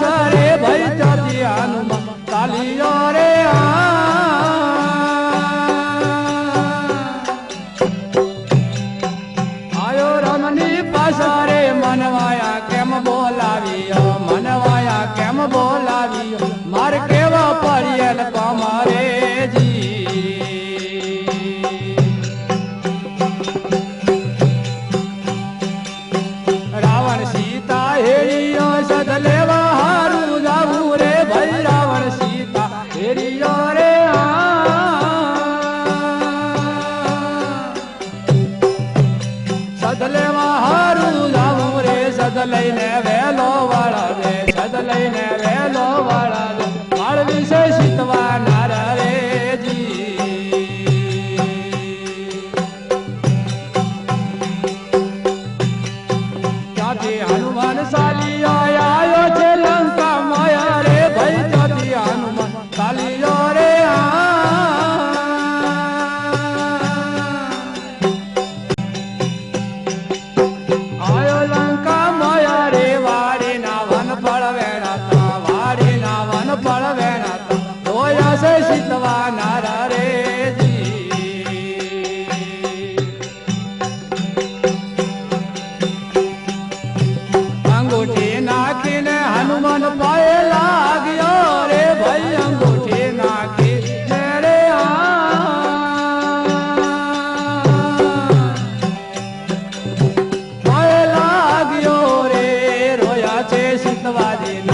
સરે ભઈ જતી હનુમાન ચાલિયો રે આયો રમની પાસરે મનવાયા, કેમ બોલાવીયો, મનવાયા, કેમ બોલાવીયો? માર કેવા પડિયલ તમારે જી. ಲೈನ ವೇಲೋ ફળ વેણાતા ધોયા છે શીતવા નારા રે અંગૂઠી નાખીને હનુમાન પાયે લાગ્યો રે ભાઈ અંગૂઠી નાખી રે પાયે લાગ્યો રે રોયા છે શીતવાજી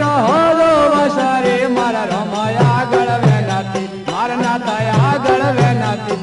તો હોરો વસરે મારા રમાયા આગળ વેનાતી મારા નાતા આગળ વેનાતી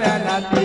la